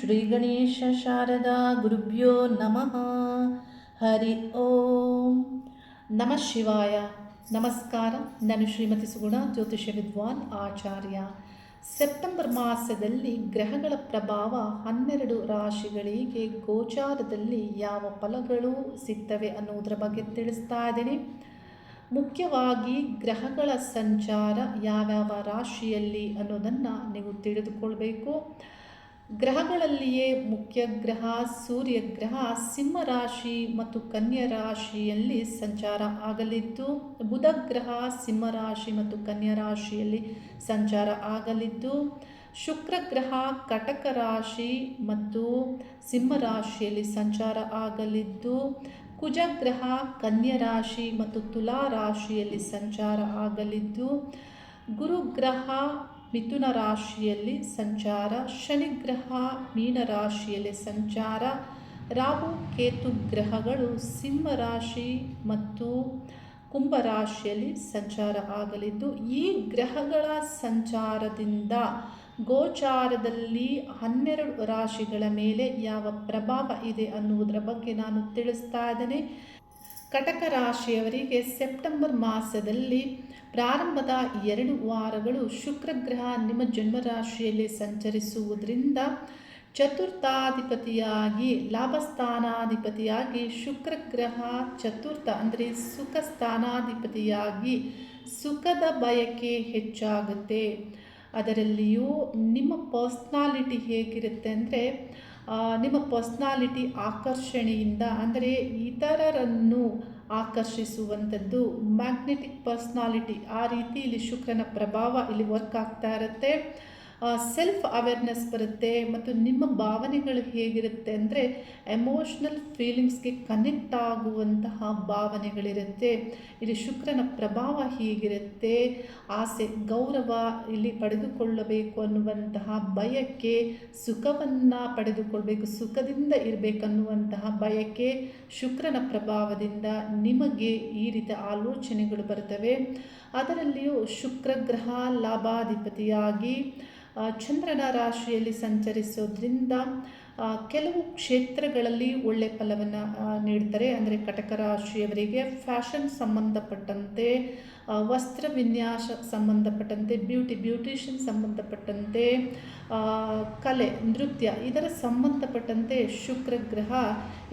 ಶ್ರೀ ಗಣೇಶ ಶಾರದಾ ಗುರುಭ್ಯೋ ನಮಃ ಹರಿ ಓಂ ನಮಃ ಶಿವಾಯ ನಮಸ್ಕಾರ ನಾನು ಶ್ರೀಮತಿ ಸುಗುಣ ಜ್ಯೋತಿಷ್ಯ ವಿದ್ವಾನ್ ಆಚಾರ್ಯ. ಸೆಪ್ಟೆಂಬರ್ ಮಾಸದಲ್ಲಿ ಗ್ರಹಗಳ ಪ್ರಭಾವ ಹನ್ನೆರಡು ರಾಶಿಗಳಿಗೆ ಗೋಚಾರದಲ್ಲಿ ಯಾವ ಫಲಗಳು ಸಿಗ್ತವೆ ಅನ್ನೋದರ ಬಗ್ಗೆ ತಿಳಿಸ್ತಾ ಇದ್ದೀನಿ. ಮುಖ್ಯವಾಗಿ ಗ್ರಹಗಳ ಸಂಚಾರ ಯಾವ್ಯಾವ ರಾಶಿಯಲ್ಲಿ ಅನ್ನೋದನ್ನು ನೀವು ತಿಳಿದುಕೊಳ್ಬೇಕು. ಗ್ರಹಗಳಲ್ಲಿಯೇ ಮುಖ್ಯ ಗ್ರಹ, ಸೂರ್ಯ ಗ್ರಹ, ಸಿಂಹ ರಾಶಿ ಮತ್ತು ಕನ್ಯಾ ರಾಶಿಯಲ್ಲಿ ಸಂಚಾರ ಆಗಲಿದ್ದು, ಬುಧ ಗ್ರಹ, ಸಿಂಹ ರಾಶಿ ಮತ್ತು ಕನ್ಯಾ ರಾಶಿಯಲ್ಲಿ ಸಂಚಾರ ಆಗಲಿದ್ದು, ಶುಕ್ರ ಗ್ರಹ, ಕಟಕ ರಾಶಿ ಮತ್ತು ಸಿಂಹ ರಾಶಿಯಲ್ಲಿ ಸಂಚಾರ ಆಗಲಿದ್ದು ಕುಜಗ್ರಹ ರಾಶಿ ಮತ್ತು ತುಲಾ ರಾಶಿಯಲ್ಲಿ ಸಂಚಾರ ಆಗಲಿದ್ದು, ಗುರುಗ್ರಹ ಮಿಥುನ ರಾಶಿಯಲ್ಲಿ ಸಂಚಾರ, ಶನಿಗ್ರಹ ಮೀನ ರಾಶಿಯಲ್ಲಿ ಸಂಚಾರ, ರಾಹು ಕೇತು ಗ್ರಹಗಳು ಸಿಂಹ ರಾಶಿ ಮತ್ತು ಕುಂಭ ರಾಶಿಯಲ್ಲಿ ಸಂಚಾರ ಆಗಲಿದ್ದು, ಈ ಗ್ರಹಗಳ ಸಂಚಾರದಿಂದ ಗೋಚಾರದಲ್ಲಿ ಹನ್ನೆರಡು ರಾಶಿಗಳ ಮೇಲೆ ಯಾವ ಪ್ರಭಾವ ಇದೆ ಅನ್ನುವುದರ ಬಗ್ಗೆ ನಾನು ತಿಳಿಸ್ತಾ ಇದ್ದೇನೆ. ಕಟಕ ರಾಶಿಯವರಿಗೆ ಸೆಪ್ಟೆಂಬರ್ ಮಾಸದಲ್ಲಿ ಪ್ರಾರಂಭದ ಎರಡು ವಾರಗಳು ಶುಕ್ರಗ್ರಹ ನಿಮ್ಮ ಜನ್ಮರಾಶಿಯಲ್ಲಿ ಸಂಚರಿಸುವುದರಿಂದ ಚತುರ್ಥಾಧಿಪತಿಯಾಗಿ, ಲಾಭಸ್ಥಾನಾಧಿಪತಿಯಾಗಿ ಶುಕ್ರಗ್ರಹ ಚತುರ್ಥ ಅಂದರೆ ಸುಖ ಸ್ಥಾನಾಧಿಪತಿಯಾಗಿ ಸುಖದ ಬಯಕೆ ಹೆಚ್ಚಾಗುತ್ತೆ. ಅದರಲ್ಲಿಯೂ ನಿಮ್ಮ ಪರ್ಸ್ನಾಲಿಟಿ ಹೇಗಿರುತ್ತೆ ಅಂದರೆ ನಿಮ್ಮ ಪರ್ಸ್ನಾಲಿಟಿ ಆಕರ್ಷಣೆಯಿಂದ, ಅಂದರೆ ಇತರರನ್ನು ಆಕರ್ಷಿಸುವಂಥದ್ದು ಮ್ಯಾಗ್ನೆಟಿಕ್ ಪರ್ಸ್ನಾಲಿಟಿ. ಆ ರೀತಿ ಇಲ್ಲಿ ಶುಕ್ರನ ಪ್ರಭಾವ ಇಲ್ಲಿ ವರ್ಕ್ ಆಗ್ತಾ ಇರುತ್ತೆ. ಸೆಲ್ಫ್ ಅವೇರ್ನೆಸ್ ಬರುತ್ತೆ ಮತ್ತು ನಿಮ್ಮ ಭಾವನೆಗಳು ಹೇಗಿರುತ್ತೆ ಅಂದರೆ ಎಮೋಷ್ನಲ್ ಫೀಲಿಂಗ್ಸ್ಗೆ ಕನೆಕ್ಟ್ ಆಗುವಂತಹ ಭಾವನೆಗಳಿರುತ್ತೆ. ಇಲ್ಲಿ ಶುಕ್ರನ ಪ್ರಭಾವ ಹೀಗಿರುತ್ತೆ? ಆಸೆ, ಗೌರವ ಇಲ್ಲಿ ಪಡೆದುಕೊಳ್ಳಬೇಕು ಅನ್ನುವಂತಹ ಬಯಕೆ, ಸುಖವನ್ನು ಪಡೆದುಕೊಳ್ಬೇಕು, ಸುಖದಿಂದ ಇರಬೇಕನ್ನುವಂತಹ ಬಯಕೆ ಶುಕ್ರನ ಪ್ರಭಾವದಿಂದ ನಿಮಗೆ ಈ ರೀತಿಯ ಆಲೋಚನೆಗಳು ಬರ್ತವೆ ಅದರಲ್ಲಿಯೂ ಶುಕ್ರ ಗ್ರಹ ಲಾಭಾಧಿಪತಿಯಾಗಿ ಚಂದ್ರನ ರಾಶಿಯಲ್ಲಿ ಸಂಚರಿಸೋದ್ರಿಂದ ಕೆಲವು ಕ್ಷೇತ್ರಗಳಲ್ಲಿ ಒಳ್ಳೆ ಫಲವನ್ನು ನೀಡ್ತಾರೆ. ಅಂದರೆ ಕಟಕ ರಾಶಿಯವರಿಗೆ ಫ್ಯಾಷನ್ ಸಂಬಂಧಪಟ್ಟಂತೆ ವಸ್ತ್ರ ವಿನ್ಯಾಸ ಸಂಬಂಧಪಟ್ಟಂತೆ, ಬ್ಯೂಟಿ, ಬ್ಯೂಟಿಷಿಯನ್ ಸಂಬಂಧಪಟ್ಟಂತೆ ಕಲೆ, ನೃತ್ಯ ಇದರ ಸಂಬಂಧಪಟ್ಟಂತೆ ಶುಕ್ರ ಗ್ರಹ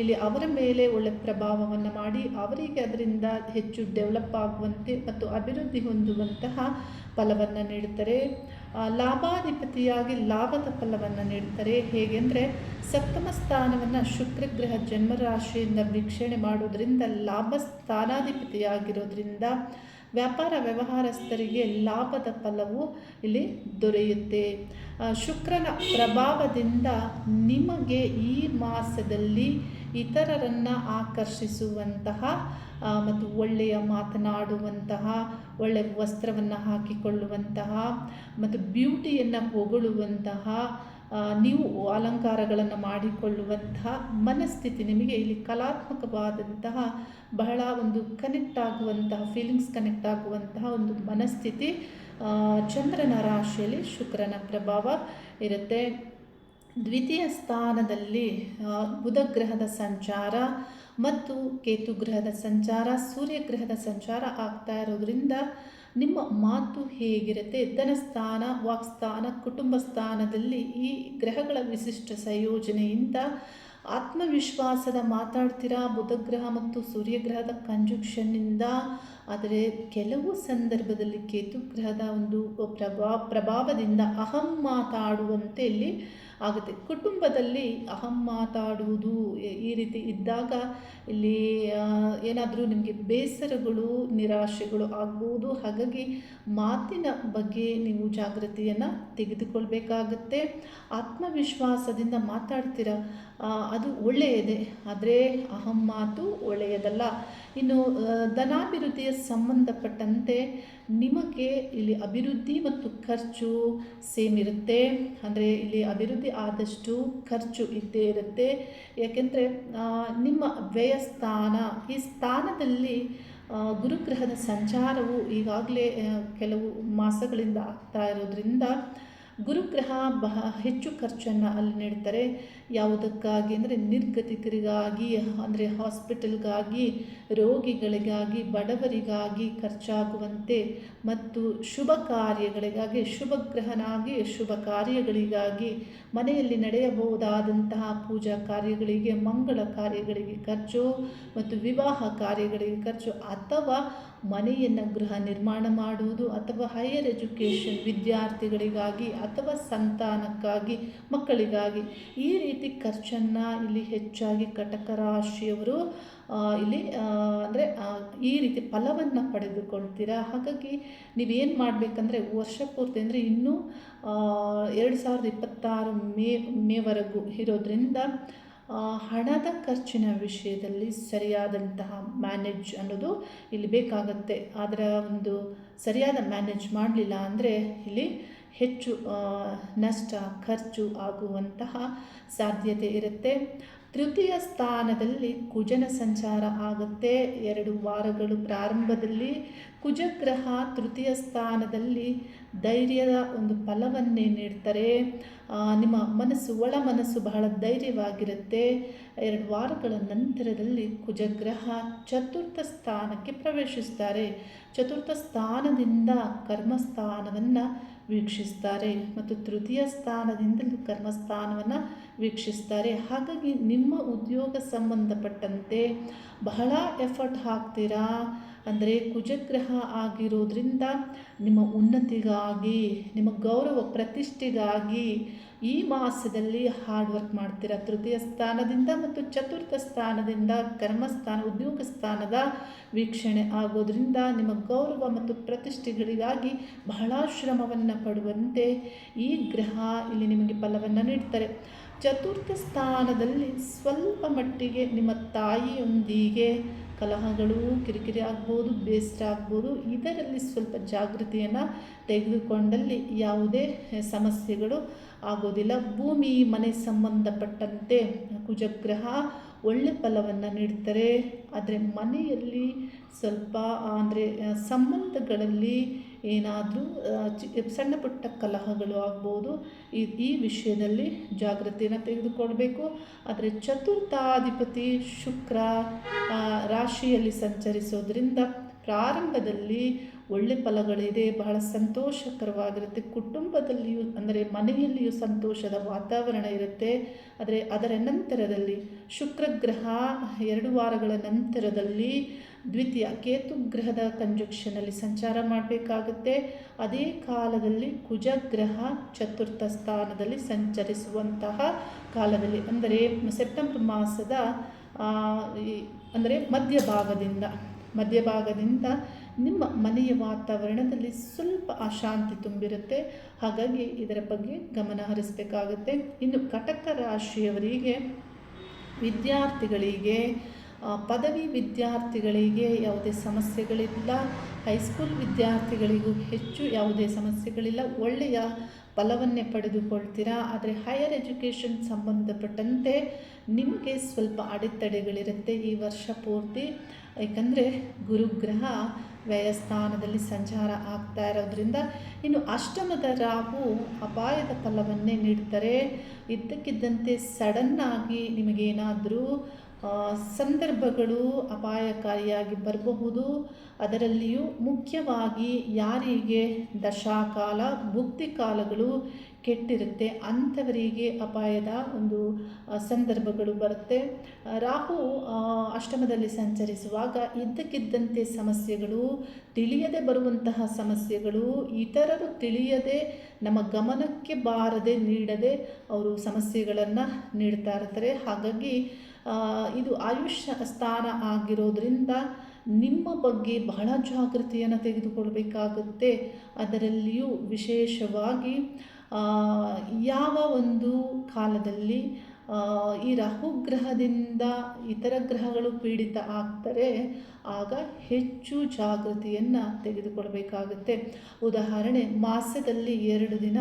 ಇಲ್ಲಿ ಅವರ ಮೇಲೆ ಒಳ್ಳೆ ಪ್ರಭಾವವನ್ನು ಮಾಡಿ, ಅವರಿಗೆ ಅದರಿಂದ ಹೆಚ್ಚು ಡೆವಲಪ್ ಆಗುವಂತೆ ಮತ್ತು ಅಭಿವೃದ್ಧಿ ಹೊಂದುವಂತಹ ಫಲವನ್ನು ನೀಡುತ್ತಾರೆ ಲಾಭಾಧಿಪತಿಯಾಗಿ ಲಾಭದ ಫಲವನ್ನು ನೀಡ್ತಾರೆ. ಹೇಗೆಂದರೆ ಸಪ್ತಮ ಸ್ಥಾನವನ್ನು ಶುಕ್ರಗ್ರಹ ಜನ್ಮರಾಶಿಯಿಂದ ವೀಕ್ಷಣೆ ಮಾಡೋದ್ರಿಂದ ಲಾಭ ಸ್ಥಾನಾಧಿಪತಿಯಾಗಿರೋದ್ರಿಂದ ವ್ಯಾಪಾರ ವ್ಯವಹಾರಸ್ಥರಿಗೆ ಲಾಭದ ಫಲವು ಇಲ್ಲಿ ದೊರೆಯುತ್ತೆ. ಶುಕ್ರನ ಪ್ರಭಾವದಿಂದ ನಿಮಗೆ ಈ ಮಾಸದಲ್ಲಿ ಇತರರನ್ನು ಆಕರ್ಷಿಸುವಂತಹ ಮತ್ತು ಒಳ್ಳೆಯ ಮಾತನಾಡುವಂತಹ ಒಳ್ಳೆಯ ವಸ್ತ್ರವನ್ನು ಹಾಕಿಕೊಳ್ಳುವಂತಹ, ಮತ್ತು ಬ್ಯೂಟಿಯನ್ನು ಹೊಗಳುವಂತಹ ನೀವು ಅಲಂಕಾರಗಳನ್ನು ಮಾಡಿಕೊಳ್ಳುವಂತಹ ಮನಸ್ಥಿತಿ ನಿಮಗೆ ಇಲ್ಲಿ ಕಲಾತ್ಮಕವಾದಂತಹ ಬಹಳ ಒಂದು ಕನೆಕ್ಟ್ ಆಗುವಂತಹ ಫೀಲಿಂಗ್ಸ್ ಕನೆಕ್ಟ್ ಆಗುವಂತಹ ಒಂದು ಮನಸ್ಥಿತಿ ಚಂದ್ರನ ರಾಶಿಯಲ್ಲಿ ಶುಕ್ರನ ಪ್ರಭಾವ ಇರುತ್ತೆ. ದ್ವಿತೀಯ ಸ್ಥಾನದಲ್ಲಿ ಬುಧ ಗ್ರಹದ ಸಂಚಾರ ಮತ್ತು ಕೇತು ಗ್ರಹದ ಸಂಚಾರ ಸೂರ್ಯಗ್ರಹದ ಸಂಚಾರ ಆಗ್ತಾ ಇರೋದ್ರಿಂದ ನಿಮ್ಮ ಮಾತು ಹೇಗಿರುತ್ತೆ? ಧನಸ್ಥಾನ, ವಾಕ್ಸ್ಥಾನ ಕುಟುಂಬ ಸ್ಥಾನದಲ್ಲಿ ಈ ಗ್ರಹಗಳ ವಿಶಿಷ್ಟ ಸಂಯೋಜನೆಯಿಂದ ಆತ್ಮವಿಶ್ವಾಸದ ಮಾತಾಡ್ತೀರಾ? ಬುಧಗ್ರಹ ಮತ್ತು ಸೂರ್ಯಗ್ರಹದ ಕಂಜುಕ್ಷನ್ನಿಂದ ಆದರೆ ಕೆಲವು ಸಂದರ್ಭದಲ್ಲಿ ಕೇತು ಗ್ರಹದ ಒಂದು ಪ್ರಭಾ ಪ್ರಭಾವದಿಂದ ಅಹಂ ಮಾತಾಡುವಂತೆ ಇಲ್ಲಿ ಆಗುತ್ತೆ. ಕುಟುಂಬದಲ್ಲಿ ಅಹಂ ಮಾತಾಡುವುದು ಈ ರೀತಿ ಇದ್ದಾಗ ಇಲ್ಲಿ ಏನಾದರೂ ನಿಮಗೆ ಬೇಸರಗಳು, ನಿರಾಶೆಗಳು ಆಗ್ಬೋದು. ಹಾಗಾಗಿ ಮಾತಿನ ಬಗ್ಗೆ ನೀವು ಜಾಗೃತಿಯನ್ನು ತೆಗೆದುಕೊಳ್ಬೇಕಾಗತ್ತೆ. ಆತ್ಮವಿಶ್ವಾಸದಿಂದ ಮಾತಾಡ್ತೀರ? ಅದು ಒಳ್ಳೆಯದೇ. ಆದರೆ ಅಹಂ ಮಾತು ಒಳ್ಳೆಯದಲ್ಲ. ಇನ್ನು ಧನಾಭಿವೃದ್ಧಿಯ ಸಂಬಂಧಪಟ್ಟಂತೆ ನಿಮಗೆ ಇಲ್ಲಿ ಅಭಿವೃದ್ಧಿ ಮತ್ತು ಖರ್ಚು ಸೇಮ್ ಇರುತ್ತೆ. ಅಂದರೆ ಇಲ್ಲಿ ಅಭಿವೃದ್ಧಿ ಆದಷ್ಟು ಖರ್ಚು ಇದ್ದೇ ಇರುತ್ತೆ. ಯಾಕೆಂದರೆ ನಿಮ್ಮ ವ್ಯಯ ಸ್ಥಾನ, ಈ ಸ್ಥಾನದಲ್ಲಿ ಗುರುಗ್ರಹದ ಸಂಚಾರವು ಈಗಾಗಲೇ ಕೆಲವು ಮಾಸಗಳಿಂದ ಆಗ್ತಾ ಇರೋದ್ರಿಂದ ಗುರುಗ್ರಹ ಬಹ, ಹೆಚ್ಚು ಖರ್ಚನ್ನು ಅಲ್ಲಿ ನೀಡ್ತಾರೆ. ಯಾವುದಕ್ಕಾಗಿ ಅಂದರೆ ನಿರ್ಗತಿಕರಿಗಾಗಿ, ಅಂದರೆ ಹಾಸ್ಪಿಟಲ್ಗಾಗಿ, ರೋಗಿಗಳಿಗಾಗಿ, ಬಡವರಿಗಾಗಿ ಖರ್ಚಾಗುವಂತೆ ಮತ್ತು ಶುಭ ಕಾರ್ಯಗಳಿಗಾಗಿ ಶುಭ ಗ್ರಹನಾಗಿ ಶುಭ ಕಾರ್ಯಗಳಿಗಾಗಿ ಮನೆಯಲ್ಲಿ ನಡೆಯಬಹುದಾದಂತಹ ಪೂಜಾ ಕಾರ್ಯಗಳಿಗೆ, ಮಂಗಳ ಕಾರ್ಯಗಳಿಗೆ ಖರ್ಚು ಮತ್ತು ವಿವಾಹ ಕಾರ್ಯಗಳಿಗೆ ಖರ್ಚು ಅಥವಾ ಮನೆಯನ್ನು ಗೃಹ ನಿರ್ಮಾಣ ಮಾಡುವುದು ಅಥವಾ ಹೈಯರ್ ಎಜುಕೇಷನ್ ವಿದ್ಯಾರ್ಥಿಗಳಿಗಾಗಿ ಅಥವಾ ಸಂತಾನಕ್ಕಾಗಿ, ಮಕ್ಕಳಿಗಾಗಿ ಈ ರೀತಿ ಖರ್ಚನ್ನು ಇಲ್ಲಿ ಹೆಚ್ಚಾಗಿ ಕಟಕ ರಾಶಿಯವರು ಇಲ್ಲಿ ಅಂದರೆ ಈ ರೀತಿ ಫಲವನ್ನು ಪಡೆದುಕೊಳ್ತೀರಾ? ಹಾಗಾಗಿ ನೀವೇನು ಮಾಡಬೇಕಂದ್ರೆ ವರ್ಷ ಪೂರ್ತಿ ಅಂದರೆ ಇನ್ನೂ ಎರಡು ಸಾವಿರದ ಇಪ್ಪತ್ತಾರು ಮೇ, ಮೇವರೆಗೂ ಇರೋದ್ರಿಂದ ಹಣದ ಖರ್ಚಿನ ವಿಷಯದಲ್ಲಿ ಸರಿಯಾದಂತಹ ಮ್ಯಾನೇಜ್ ಅನ್ನೋದು ಇಲ್ಲಿ ಬೇಕಾಗತ್ತೆ. ಆದರೆ ಒಂದು ಸರಿಯಾದ ಮ್ಯಾನೇಜ್ ಮಾಡಲಿಲ್ಲ ಅಂದರೆ ಇಲ್ಲಿ ಹೆಚ್ಚು ನಷ್ಟ, ಖರ್ಚು ಆಗುವಂತಹ ಸಾಧ್ಯತೆ ಇರುತ್ತೆ. ತೃತೀಯ ಸ್ಥಾನದಲ್ಲಿ ಕುಜನ ಸಂಚಾರ ಆಗುತ್ತೆ. ಎರಡು ವಾರಗಳು ಪ್ರಾರಂಭದಲ್ಲಿ ಕುಜಗ್ರಹ ತೃತೀಯ ಸ್ಥಾನದಲ್ಲಿ ಧೈರ್ಯದ ಒಂದು ಫಲವನ್ನೇ ನೀಡ್ತಾರೆ. ನಿಮ್ಮ ಮನಸ್ಸು, ಒಳ ಮನಸ್ಸು ಬಹಳ ಧೈರ್ಯವಾಗಿರುತ್ತೆ. ಎರಡು ವಾರಗಳ ನಂತರದಲ್ಲಿ ಕುಜಗ್ರಹ ಚತುರ್ಥ ಸ್ಥಾನಕ್ಕೆ ಪ್ರವೇಶಿಸ್ತಾರೆ. ಚತುರ್ಥ ಸ್ಥಾನದಿಂದ ಕರ್ಮಸ್ಥಾನವನ್ನು ವೀಕ್ಷಿಸ್ತಾರೆ ಮತ್ತು ತೃತೀಯ ಸ್ಥಾನದಿಂದಲೂ ಕರ್ಮಸ್ಥಾನವನ್ನು ವೀಕ್ಷಿಸ್ತಾರೆ. ಹಾಗಾಗಿ ನಿಮ್ಮ ಉದ್ಯೋಗ ಸಂಬಂಧಪಟ್ಟಂತೆ ಬಹಳ ಎಫರ್ಟ್ ಹಾಕ್ತೀರಾ? ಅಂದರೆ ಕುಜಗ್ರಹ ಆಗಿರೋದ್ರಿಂದ ನಿಮ್ಮ ಉನ್ನತಿಗಾಗಿ, ನಿಮ್ಮ ಗೌರವ ಪ್ರತಿಷ್ಠೆಗಾಗಿ ಈ ಮಾಸದಲ್ಲಿ ಹಾರ್ಡ್ ವರ್ಕ್ ಮಾಡ್ತೀರಾ? ತೃತೀಯ ಸ್ಥಾನದಿಂದ ಮತ್ತು ಚತುರ್ಥ ಸ್ಥಾನದಿಂದ, ಕರ್ಮಸ್ಥಾನ, ಉದ್ಯೋಗ ಸ್ಥಾನದ ವೀಕ್ಷಣೆ ಆಗೋದ್ರಿಂದ ನಿಮ್ಮ ಗೌರವ ಮತ್ತು ಪ್ರತಿಷ್ಠೆಗಳಿಗಾಗಿ ಬಹಳ ಶ್ರಮವನ್ನು ಪಡುವಂತೆ ಈ ಗ್ರಹ ಇಲ್ಲಿ ನಿಮಗೆ ಫಲವನ್ನು ನೀಡ್ತಾರೆ. ಚತುರ್ಥ ಸ್ಥಾನದಲ್ಲಿ ಸ್ವಲ್ಪ ಮಟ್ಟಿಗೆ ನಿಮ್ಮ ತಾಯಿಯೊಂದಿಗೆ ಕಲಹಗಳು, ಕಿರಿಕಿರಿ ಆಗ್ಬೋದು, ಬೇಸರ ಆಗ್ಬೋದು, ಇದರಲ್ಲಿ ಸ್ವಲ್ಪ ಜಾಗೃತಿಯನ್ನು ತೆಗೆದುಕೊಂಡಲ್ಲಿ ಯಾವುದೇ ಸಮಸ್ಯೆಗಳು ಆಗೋದಿಲ್ಲ. ಭೂಮಿ, ಮನೆ ಸಂಬಂಧಪಟ್ಟಂತೆ ಕುಜಗ್ರಹ ಒಳ್ಳೆ ಫಲವನ್ನು ನೀಡ್ತಾರೆ. ಆದರೆ ಮನೆಯಲ್ಲಿ ಸ್ವಲ್ಪ ಅಂದರೆ ಸಂಬಂಧಗಳಲ್ಲಿ ಏನಾದರೂ ಸಣ್ಣ ಪುಟ್ಟ ಕಲಹಗಳು ಆಗ್ಬೋದು. ಈ ಈ ವಿಷಯದಲ್ಲಿ ಜಾಗ್ರತೆಯನ್ನು ತೆಗೆದುಕೊಳ್ಬೇಕು. ಆದರೆ ಚತುರ್ಥಾಧಿಪತಿ ಶುಕ್ರ ರಾಶಿಯಲ್ಲಿ ಸಂಚರಿಸೋದ್ರಿಂದ ಪ್ರಾರಂಭದಲ್ಲಿ ಒಳ್ಳೆ ಫಲಗಳಿದೆ, ಬಹಳ ಸಂತೋಷಕರವಾಗಿರುತ್ತೆ. ಕುಟುಂಬದಲ್ಲಿಯೂ, ಅಂದರೆ ಮನೆಯಲ್ಲಿಯೂ ಸಂತೋಷದ ವಾತಾವರಣ ಇರುತ್ತೆ. ಆದರೆ ಅದರ ನಂತರದಲ್ಲಿ ಶುಕ್ರಗ್ರಹ ಎರಡು ವಾರಗಳ ನಂತರದಲ್ಲಿ ದ್ವಿತೀಯ ಕೇತು ಗ್ರಹದ ಕಂಜಕ್ಷನಲ್ಲಿ ಸಂಚಾರ ಮಾಡಬೇಕಾಗುತ್ತೆ. ಅದೇ ಕಾಲದಲ್ಲಿ ಕುಜ ಗ್ರಹ ಚತುರ್ಥ ಸ್ಥಾನದಲ್ಲಿ ಸಂಚರಿಸುವಂತಹ ಕಾಲದಲ್ಲಿ, ಅಂದರೆ ಸೆಪ್ಟೆಂಬರ್ ಮಾಸದ ಅಂದರೆ ಮಧ್ಯಭಾಗದಿಂದ ಮಧ್ಯಭಾಗದಿಂದ ನಿಮ್ಮ ಮನೆಯ ವಾತಾವರಣದಲ್ಲಿ ಸ್ವಲ್ಪ ಅಶಾಂತಿ ತುಂಬಿರುತ್ತೆ. ಹಾಗಾಗಿ ಇದರ ಬಗ್ಗೆ ಗಮನ ಹರಿಸಬೇಕಾಗುತ್ತೆ. ಇನ್ನು ಕಟಕ ರಾಶಿಯವರಿಗೆ, ವಿದ್ಯಾರ್ಥಿಗಳಿಗೆ ಪದವಿ ವಿದ್ಯಾರ್ಥಿಗಳಿಗೆ ಯಾವುದೇ ಸಮಸ್ಯೆಗಳಿಲ್ಲ ಹೈಸ್ಕೂಲ್ ವಿದ್ಯಾರ್ಥಿಗಳಿಗೂ ಹೆಚ್ಚು ಯಾವುದೇ ಸಮಸ್ಯೆಗಳಿಲ್ಲ, ಒಳ್ಳೆಯ ಫಲವನ್ನೇ ಪಡೆದುಕೊಳ್ತೀರಾ? ಆದರೆ ಹೈಯರ್ ಎಜುಕೇಷನ್ ಸಂಬಂಧಪಟ್ಟಂತೆ ನಿಮಗೆ ಸ್ವಲ್ಪ ಅಡೆತಡೆಗಳಿರುತ್ತೆ ಈ ವರ್ಷ ಪೂರ್ತಿ. ಏಕೆಂದರೆ ಗುರುಗ್ರಹ ವ್ಯಯಸ್ಥಾನದಲ್ಲಿ ಸಂಚಾರ ಆಗ್ತಾ ಇರೋದ್ರಿಂದ ಇನ್ನು ಅಷ್ಟಮದ ರಾಹು ಅಪಾಯದ ಫಲವನ್ನೇ ನೀಡ್ತಾರೆ. ಇದ್ದಕ್ಕಿದ್ದಂತೆ ಸಡನ್ನಾಗಿ ನಿಮಗೇನಾದರೂ ಸಂದರ್ಭಗಳು ಅಪಾಯಕಾರಿಯಾಗಿ ಬರಬಹುದು. ಅದರಲ್ಲಿಯೂ ಮುಖ್ಯವಾಗಿ ಯಾರಿಗೆ ದಶಾಕಾಲ, ಭುಕ್ತಿ ಕಾಲಗಳು ಕೆಟ್ಟಿರುತ್ತೆ, ಅಂಥವರಿಗೆ ಅಪಾಯದ ಒಂದು ಸಂದರ್ಭಗಳು ಬರುತ್ತೆ. ರಾಹು ಅಷ್ಟಮದಲ್ಲಿ ಸಂಚರಿಸುವಾಗ ಇದ್ದಕ್ಕಿದ್ದಂತೆ ಸಮಸ್ಯೆಗಳು, ತಿಳಿಯದೆ ಬರುವಂತಹ ಸಮಸ್ಯೆಗಳು, ಇತರರು ತಿಳಿಯದೆ, ನಮ್ಮ ಗಮನಕ್ಕೆ ಬಾರದೆ, ನೀಡದೆ ಅವರು ಸಮಸ್ಯೆಗಳನ್ನು ನೀಡ್ತಾ ಇರ್ತಾರೆ. ಹಾಗಾಗಿ ಇದು ಆಯುಷ್ಯ ಸ್ಥಾನ ಆಗಿರೋದ್ರಿಂದ ನಿಮ್ಮ ಬಗ್ಗೆ ಬಹಳ ಜಾಗೃತಿಯನ್ನು ತೆಗೆದುಕೊಳ್ಬೇಕಾಗುತ್ತೆ. ಅದರಲ್ಲಿಯೂ ವಿಶೇಷವಾಗಿ ಯಾವ ಒಂದು ಕಾಲದಲ್ಲಿ ಈ ರಾಹುಗ್ರಹದಿಂದ ಇತರ ಗ್ರಹಗಳು ಪೀಡಿತ ಆಗ್ತಾರೆ, ಆಗ ಹೆಚ್ಚು ಜಾಗೃತಿಯನ್ನು ತೆಗೆದುಕೊಳ್ಬೇಕಾಗುತ್ತೆ. ಉದಾಹರಣೆ, ಮಾಸದಲ್ಲಿ ಎರಡು ದಿನ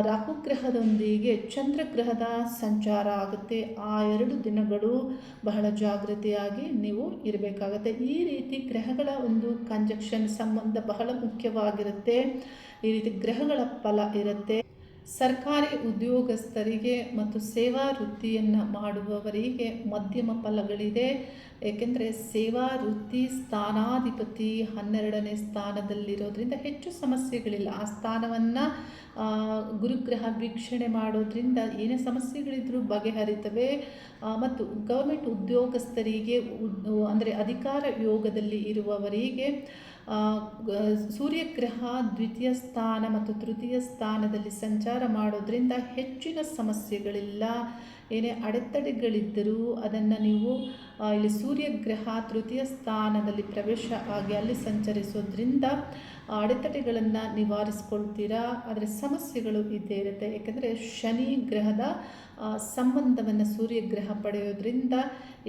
ರಾಹುಗ್ರಹದೊಂದಿಗೆ ಚಂದ್ರಗ್ರಹದ ಸಂಚಾರ ಆಗುತ್ತೆ. ಆ ಎರಡು ದಿನಗಳು ಬಹಳ ಜಾಗೃತಿಯಾಗಿ ನೀವು ಇರಬೇಕಾಗತ್ತೆ. ಈ ರೀತಿ ಗ್ರಹಗಳ ಒಂದು ಕಂಜಕ್ಷನ್ ಸಂಬಂಧ ಬಹಳ ಮುಖ್ಯವಾಗಿರುತ್ತೆ. ಈ ರೀತಿ ಗ್ರಹಗಳ ಫಲ ಇರುತ್ತೆ. ಸರ್ಕಾರಿ ಉದ್ಯೋಗಸ್ಥರಿಗೆ ಮತ್ತು ಸೇವಾ ವೃತ್ತಿಯನ್ನು ಮಾಡುವವರಿಗೆ ಮಧ್ಯಮ ಫಲಗಳಿದೆ. ಏಕೆಂದರೆ ಸೇವಾ ವೃತ್ತಿ ಸ್ಥಾನಾಧಿಪತಿ ಹನ್ನೆರಡನೇ ಸ್ಥಾನದಲ್ಲಿರೋದ್ರಿಂದ ಹೆಚ್ಚು ಸಮಸ್ಯೆಗಳಿಲ್ಲ. ಆ ಸ್ಥಾನವನ್ನು ಗುರುಗ್ರಹ ವೀಕ್ಷಣೆ ಮಾಡೋದ್ರಿಂದ ಏನೇ ಸಮಸ್ಯೆಗಳಿದ್ರೂ ಬಗೆಹರಿತವೆ. ಮತ್ತು ಗೌರ್ಮೆಂಟ್ ಉದ್ಯೋಗಸ್ಥರಿಗೆ ಉದ್ ಅಂದರೆ ಅಧಿಕಾರ ಯೋಗದಲ್ಲಿ ಇರುವವರಿಗೆ ಸೂರ್ಯಗ್ರಹ ದ್ವಿತೀಯ ಸ್ಥಾನ ಮತ್ತು ತೃತೀಯ ಸ್ಥಾನದಲ್ಲಿ ಸಂಚಾರ ಮಾಡೋದ್ರಿಂದ ಹೆಚ್ಚಿನ ಸಮಸ್ಯೆಗಳಿಲ್ಲ. ಏನೇ ಅಡೆತಡೆಗಳಿದ್ದರೂ ಅದನ್ನು ನೀವು ಇಲ್ಲಿ ಸೂರ್ಯಗ್ರಹ ತೃತೀಯ ಸ್ಥಾನದಲ್ಲಿ ಪ್ರವೇಶ ಆಗಿ ಅಲ್ಲಿ ಸಂಚರಿಸೋದ್ರಿಂದ ಅಡೆತಡೆಗಳನ್ನು ನಿವಾರಿಸ್ಕೊಳ್ತೀರಾ? ಆದರೆ ಸಮಸ್ಯೆಗಳು ಇದ್ದೇ ಇರುತ್ತೆ. ಏಕೆಂದರೆ ಶನಿ ಗ್ರಹದ ಸಂಬಂಧವನ್ನು ಸೂರ್ಯಗ್ರಹ ಪಡೆಯೋದ್ರಿಂದ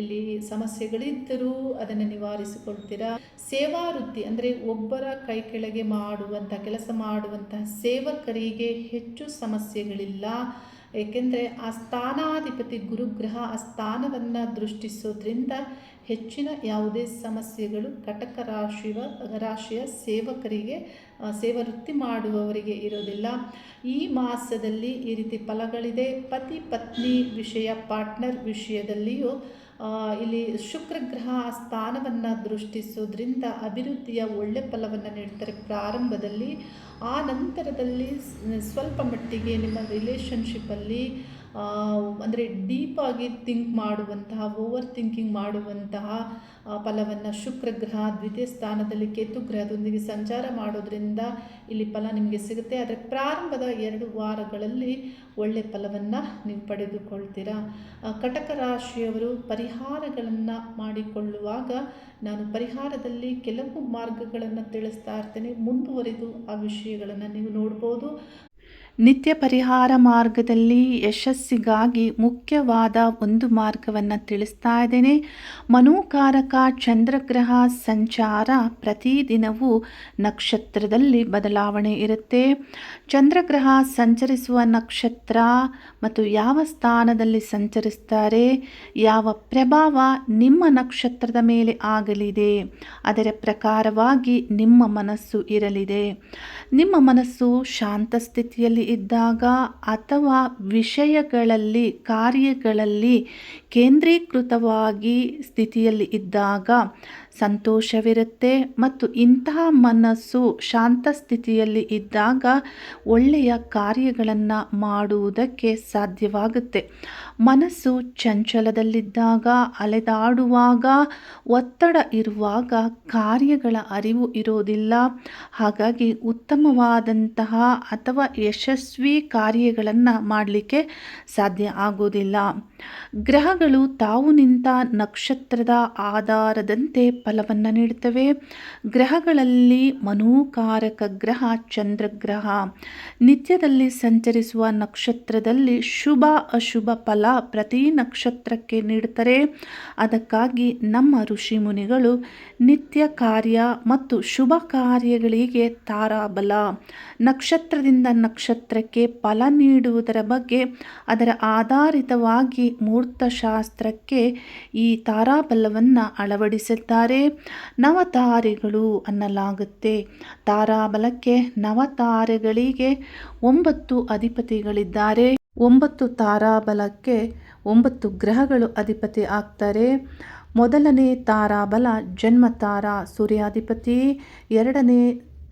ಇಲ್ಲಿ ಸಮಸ್ಯೆಗಳಿದ್ದರೂ ಅದನ್ನು ನಿವಾರಿಸಿಕೊಳ್ತೀರಾ? ಸೇವಾ ವೃತ್ತಿ ಅಂದರೆ ಒಬ್ಬರ ಕೈ ಕೆಳಗೆ ಮಾಡುವಂಥ ಕೆಲಸ ಮಾಡುವಂತಹ ಸೇವಕರಿಗೆ ಹೆಚ್ಚು ಸಮಸ್ಯೆಗಳಿಲ್ಲ. ಏಕೆಂದರೆ ಆ ಸ್ಥಾನಾಧಿಪತಿ ಗುರುಗ್ರಹ ಆ ಸ್ಥಾನವನ್ನು ದೃಷ್ಟಿಸೋದ್ರಿಂದ ಹೆಚ್ಚಿನ ಯಾವುದೇ ಸಮಸ್ಯೆಗಳು ಕಟಕ ರಾಶಿಯ ರಾಶಿಯ ಸೇವಕರಿಗೆ ಆ, ಸೇವಾ ವೃತ್ತಿ ಮಾಡುವವರಿಗೆ ಇರೋದಿಲ್ಲ. ಈ ಮಾಸದಲ್ಲಿ ಈ ರೀತಿ ಫಲಗಳಿದೆ. ಪತಿ ಪತ್ನಿ ವಿಷಯ ಪಾರ್ಟ್ನರ್ ವಿಷಯದಲ್ಲಿಯೂ ಇಲ್ಲಿ ಶುಕ್ರ ಗ್ರಹ ಸ್ಥಾನವನ್ನು ದೃಷ್ಟಿಸೋದ್ರಿಂದ ಅಭಿವೃದ್ಧಿಯ ಒಳ್ಳೆ ಫಲವನ್ನು ನೀಡ್ತಾರೆ ಪ್ರಾರಂಭದಲ್ಲಿ. ಆ ನಂತರದಲ್ಲಿ ಸ್ವಲ್ಪ ಮಟ್ಟಿಗೆ ನಿಮ್ಮ ರಿಲೇಷನ್ಶಿಪ್ಪಲ್ಲಿ ಅಂದರೆ ಡೀಪಾಗಿ ಥಿಂಕ್ ಮಾಡುವಂತಹ ಓವರ್ ಥಿಂಕಿಂಗ್ ಮಾಡುವಂತಹ ಫಲವನ್ನು ಶುಕ್ರ ಗ್ರಹ, ದ್ವಿತೀಯ ಸ್ಥಾನದಲ್ಲಿ ಕೇತು ಗ್ರಹದೊಂದಿಗೆ ಸಂಚಾರ ಮಾಡೋದ್ರಿಂದ ಇಲ್ಲಿ ಫಲ ನಿಮಗೆ ಸಿಗುತ್ತೆ. ಆದರೆ ಪ್ರಾರಂಭದ ಎರಡು ವಾರಗಳಲ್ಲಿ ಒಳ್ಳೆ ಫಲವನ್ನು ನೀವು ಪಡೆದುಕೊಳ್ತೀರಾ? ಕಟಕ ರಾಶಿಯವರು ಪರಿಹಾರಗಳನ್ನು ಮಾಡಿಕೊಳ್ಳುವಾಗ ನಾನು ಪರಿಹಾರದಲ್ಲಿ ಕೆಲವು ಮಾರ್ಗಗಳನ್ನು ತಿಳಿಸ್ತಾ ಇರ್ತೇನೆ. ಮುಂದುವರಿದು ಆ ವಿಷಯಗಳನ್ನು ನೀವು ನೋಡ್ಬೋದು. ನಿತ್ಯ ಪರಿಹಾರ ಮಾರ್ಗದಲ್ಲಿ ಯಶಸ್ಸಿಗಾಗಿ ಮುಖ್ಯವಾದ ಒಂದು ಮಾರ್ಗವನ್ನು ತಿಳಿಸ್ತಾ ಇದ್ದೇನೆ. ಮನೋಕಾರಕ ಚಂದ್ರಗ್ರಹ ಸಂಚಾರ ಪ್ರತಿದಿನವೂ ನಕ್ಷತ್ರದಲ್ಲಿ ಬದಲಾವಣೆ ಇರುತ್ತೆ. ಚಂದ್ರಗ್ರಹ ಸಂಚರಿಸುವ ನಕ್ಷತ್ರ ಮತ್ತು ಯಾವ ಸ್ಥಾನದಲ್ಲಿ ಸಂಚರಿಸ್ತಾರೆ, ಯಾವ ಪ್ರಭಾವ ನಿಮ್ಮ ನಕ್ಷತ್ರದ ಮೇಲೆ ಆಗಲಿದೆ, ಅದರ ಪ್ರಕಾರವಾಗಿ ನಿಮ್ಮ ಮನಸ್ಸು ಇರಲಿದೆ. ನಿಮ್ಮ ಮನಸ್ಸು ಶಾಂತ ಸ್ಥಿತಿಯಲ್ಲಿ ಇದ್ದಾಗ ಅಥವಾ ವಿಷಯಗಳಲ್ಲಿ ಕಾರ್ಯಗಳಲ್ಲಿ ಕೇಂದ್ರೀಕೃತವಾಗಿ ಸ್ಥಿತಿಯಲ್ಲಿ ಇದ್ದಾಗ ಸಂತೋಷವಿರುತ್ತೆ ಮತ್ತು ಇಂತಹ ಮನಸ್ಸು ಶಾಂತ ಸ್ಥಿತಿಯಲ್ಲಿ ಇದ್ದಾಗ ಒಳ್ಳೆಯ ಕಾರ್ಯಗಳನ್ನು ಮಾಡುವುದಕ್ಕೆ ಸಾಧ್ಯವಾಗುತ್ತೆ. ಮನಸ್ಸು ಚಂಚಲದಲ್ಲಿದ್ದಾಗ, ಅಲೆದಾಡುವಾಗ, ಒತ್ತಡ ಇರುವಾಗ ಕಾರ್ಯಗಳ ಅರಿವು ಇರೋದಿಲ್ಲ. ಹಾಗಾಗಿ ಉತ್ತಮವಾದಂತಹ ಅಥವಾ ಯಶಸ್ವಿ ಕಾರ್ಯಗಳನ್ನು ಮಾಡಲಿಕ್ಕೆ ಸಾಧ್ಯ ಆಗೋದಿಲ್ಲ. ಗ್ರಹಗಳು ತಾವು ನಿಂತ ನಕ್ಷತ್ರದ ಆಧಾರದಂತೆ ಫಲವನ್ನು ನೀಡುತ್ತವೆ. ಗ್ರಹಗಳಲ್ಲಿ ಮನೋಕಾರಕ ಗ್ರಹ, ಚಂದ್ರಗ್ರಹ. ನಿತ್ಯದಲ್ಲಿ ಸಂಚರಿಸುವ ನಕ್ಷತ್ರದಲ್ಲಿ ಶುಭ, ಅಶುಭ ಫಲ ಪ್ರತಿ ನಕ್ಷತ್ರಕ್ಕೆ ನೀಡುತ್ತಾರೆ ಅದಕ್ಕಾಗಿ ನಮ್ಮ ಋಷಿ ಮುನಿಗಳು ನಿತ್ಯ ಕಾರ್ಯ ಮತ್ತು ಶುಭ ಕಾರ್ಯಗಳಿಗೆ ತಾರಾಬಲ. ನಕ್ಷತ್ರದಿಂದ ನಕ್ಷತ್ರಕ್ಕೆ ಫಲ ನೀಡುವುದರ ಬಗ್ಗೆ ಅದರ ಆಧಾರಿತವಾಗಿ ಮೂರ್ತಶಾಸ್ತ್ರಕ್ಕೆ ಈ ತಾರಾಬಲವನ್ನು ಅಳವಡಿಸಿದ್ದಾರೆ. ನವತಾರೆಗಳು ಅನ್ನಲಾಗುತ್ತೆ. ತಾರಾಬಲಕ್ಕೆ ನವತಾರೆಗಳಿಗೆ ಒಂಬತ್ತು ಅಧಿಪತಿಗಳಿದ್ದಾರೆ. ಒಂಬತ್ತು ತಾರಾಬಲಕ್ಕೆ ಒಂಬತ್ತು ಗ್ರಹಗಳು ಅಧಿಪತಿ ಆಗ್ತಾರೆ. ಮೊದಲನೇ ತಾರಾಬಲ ಜನ್ಮ ತಾರ ಸೂರ್ಯಾಧಿಪತಿ, ಎರಡನೇ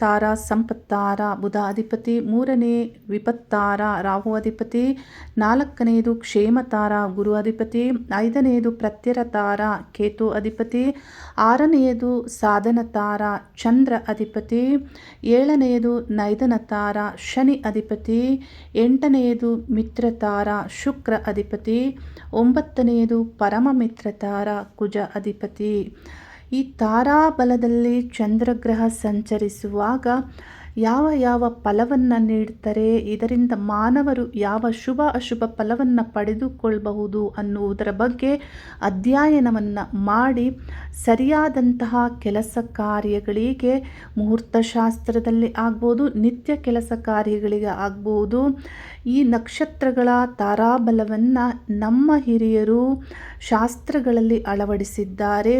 ತಾರ ಸಂಪತ್ತಾರ ಬುಧ ಅಧಿಪತಿ ಮೂರನೇ ವಿಪತ್ತಾರ ರಾಹು ಅಧಿಪತಿ ನಾಲ್ಕನೆಯದು ಕ್ಷೇಮತಾರ ಗುರು ಅಧಿಪತಿ ಐದನೆಯದು ಪ್ರತ್ಯರತಾರ ಕೇತು ಅಧಿಪತಿ ಆರನೆಯದು ಸಾಧನ ತಾರ ಚಂದ್ರ ಅಧಿಪತಿ ಏಳನೆಯದು ನೈದನತಾರ ಶನಿ ಅಧಿಪತಿ ಎಂಟನೆಯದು ಮಿತ್ರತಾರ ಶುಕ್ರ ಅಧಿಪತಿ ಒಂಬತ್ತನೆಯದು ಪರಮ ಮಿತ್ರತಾರ ಕುಜ ಅಧಿಪತಿ ಈ ತಾರಾಬಲದಲ್ಲಿ ಚಂದ್ರಗ್ರಹ ಸಂಚರಿಸುವಾಗ ಯಾವ ಯಾವ ಫಲವನ್ನು ನೀಡ್ತಾರೆ, ಇದರಿಂದ ಮಾನವರು ಯಾವ ಶುಭ ಅಶುಭ ಫಲವನ್ನು ಪಡೆದುಕೊಳ್ಳಬಹುದು ಅನ್ನುವುದರ ಬಗ್ಗೆ ಅಧ್ಯಯನವನ್ನು ಮಾಡಿ ಸರಿಯಾದಂತಹ ಕೆಲಸ ಕಾರ್ಯಗಳಿಗೆ ಮುಹೂರ್ತ ಶಾಸ್ತ್ರದಲ್ಲಿ ಆಗ್ಬೋದು, ನಿತ್ಯ ಕೆಲಸ ಕಾರ್ಯಗಳಿಗೆ ಆಗ್ಬೋದು, ಈ ನಕ್ಷತ್ರಗಳ ತಾರಾಬಲವನ್ನು ನಮ್ಮ ಹಿರಿಯರು ಶಾಸ್ತ್ರಗಳಲ್ಲಿ ಅಳವಡಿಸಿದ್ದಾರೆ.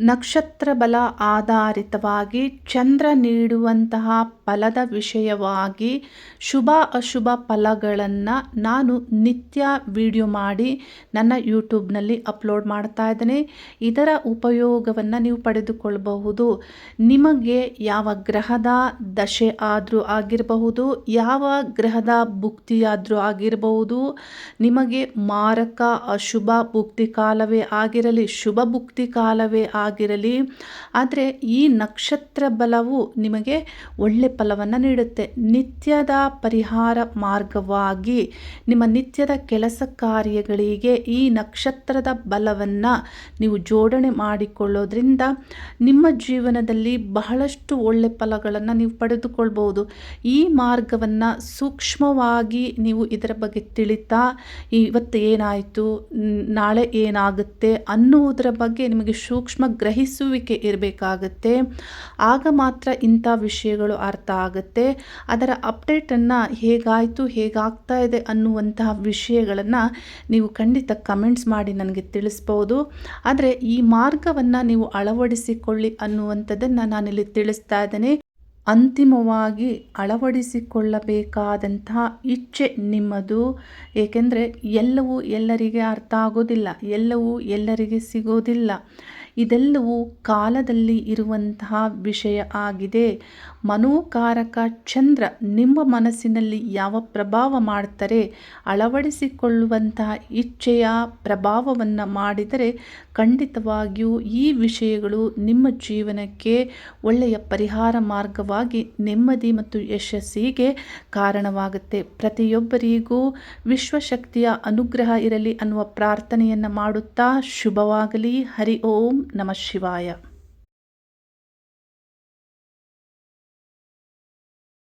ನಕ್ಷತ್ರ ಬಲ ಆಧಾರಿತವಾಗಿ ಚಂದ್ರ ನೀಡುವಂತಹ ಫಲದ ವಿಷಯವಾಗಿ ಶುಭ ಅಶುಭ ಫಲಗಳನ್ನು ನಾನು ನಿತ್ಯ ವಿಡಿಯೋ ಮಾಡಿ ನನ್ನ ಯೂಟ್ಯೂಬ್ನಲ್ಲಿ ಅಪ್ಲೋಡ್ ಮಾಡ್ತಾ ಇದ್ದೇನೆ. ಇದರ ಉಪಯೋಗವನ್ನು ನೀವು ಪಡೆದುಕೊಳ್ಳಬಹುದು. ನಿಮಗೆ ಯಾವ ಗ್ರಹದ ದಶೆ ಆದರೂ ಆಗಿರಬಹುದು, ಯಾವ ಗ್ರಹದ ಭುಕ್ತಿಯಾದರೂ ಆಗಿರಬಹುದು, ನಿಮಗೆ ಮಾರಕ ಅಶುಭ ಭುಕ್ತಿ ಕಾಲವೇ ಆಗಿರಲಿ, ಶುಭ ಭುಕ್ತಿ ಕಾಲವೇ ಆಗಿರಲಿ. ಆದರೆ ಈ ನಕ್ಷತ್ರ ಬಲವು ನಿಮಗೆ ಒಳ್ಳೆ ಫಲವನ್ನು ನೀಡುತ್ತೆ. ನಿತ್ಯದ ಪರಿಹಾರ ಮಾರ್ಗವಾಗಿ ನಿಮ್ಮ ನಿತ್ಯದ ಕೆಲಸ ಕಾರ್ಯಗಳಿಗೆ ಈ ನಕ್ಷತ್ರದ ಬಲವನ್ನು ನೀವು ಜೋಡಣೆ ಮಾಡಿಕೊಳ್ಳೋದ್ರಿಂದ ನಿಮ್ಮ ಜೀವನದಲ್ಲಿ ಬಹಳಷ್ಟು ಒಳ್ಳೆ ಫಲಗಳನ್ನು ನೀವು ಪಡೆದುಕೊಳ್ಬೋದು ಈ ಮಾರ್ಗವನ್ನು ಸೂಕ್ಷ್ಮವಾಗಿ ನೀವು ಇದರ ಬಗ್ಗೆ ತಿಳಿತಾ, ಇವತ್ತು ಏನಾಯಿತು? ನಾಳೆ ಏನಾಗುತ್ತೆ? ಅನ್ನುವುದರ ಬಗ್ಗೆ ನಿಮಗೆ ಸೂಕ್ಷ್ಮ ಗ್ರಹಿಸುವಿಕೆ ಇರಬೇಕಾಗತ್ತೆ. ಆಗ ಮಾತ್ರ ಇಂಥ ವಿಷಯಗಳು ಅರ್ಥ ಆಗುತ್ತೆ. ಅದರ ಅಪ್ಡೇಟನ್ನು ಹೇಗಾಯಿತು, ಹೇಗಾಗ್ತಾ ಇದೆ ಅನ್ನುವಂತಹ ವಿಷಯಗಳನ್ನು ನೀವು ಖಂಡಿತ ಕಮೆಂಟ್ಸ್ ಮಾಡಿ ನನಗೆ ತಿಳಿಸ್ಬೋದು. ಆದರೆ ಈ ಮಾರ್ಗವನ್ನು ನೀವು ಅಳವಡಿಸಿಕೊಳ್ಳಿ ಅನ್ನುವಂಥದ್ದನ್ನು ನಾನಿಲ್ಲಿ ತಿಳಿಸ್ತಾ ಇದ್ದೇನೆ. ಅಂತಿಮವಾಗಿ ಅಳವಡಿಸಿಕೊಳ್ಳಬೇಕಾದಂತಹ ಇಚ್ಛೆ ನಿಮ್ಮದು. ಏಕೆಂದರೆ ಎಲ್ಲವೂ ಎಲ್ಲರಿಗೆ ಅರ್ಥ ಆಗೋದಿಲ್ಲ. ಎಲ್ಲವೂ ಎಲ್ಲರಿಗೆ ಸಿಗೋದಿಲ್ಲ. ಇದೆಲ್ಲವೂ ಕಾಲದಲ್ಲಿ ಇರುವಂತಹ ವಿಷಯ ಆಗಿದೆ. ಮನೋಕಾರಕ ಚಂದ್ರ ನಿಮ್ಮ ಮನಸ್ಸಿನಲ್ಲಿ ಯಾವ ಪ್ರಭಾವ ಮಾಡ್ತಾರೆ ಅಳವಡಿಸಿಕೊಳ್ಳುವಂತಹ ಇಚ್ಛೆಯ ಪ್ರಭಾವವನ್ನು ಮಾಡಿದರೆ ಖಂಡಿತವಾಗಿಯೂ ಈ ವಿಷಯಗಳು ನಿಮ್ಮ ಜೀವನಕ್ಕೆ ಒಳ್ಳೆಯ ಪರಿಹಾರ ಮಾರ್ಗವಾಗಿ ನೆಮ್ಮದಿ ಮತ್ತು ಯಶಸ್ಸಿಗೆ ಕಾರಣವಾಗುತ್ತೆ. ಪ್ರತಿಯೊಬ್ಬರಿಗೂ ವಿಶ್ವಶಕ್ತಿಯ ಅನುಗ್ರಹ ಇರಲಿ ಅನ್ನುವ ಪ್ರಾರ್ಥನೆಯನ್ನು ಮಾಡುತ್ತಾ ಶುಭವಾಗಲಿ. ಹರಿ ಓಂ ನಮಃ ಶಿವಾಯ.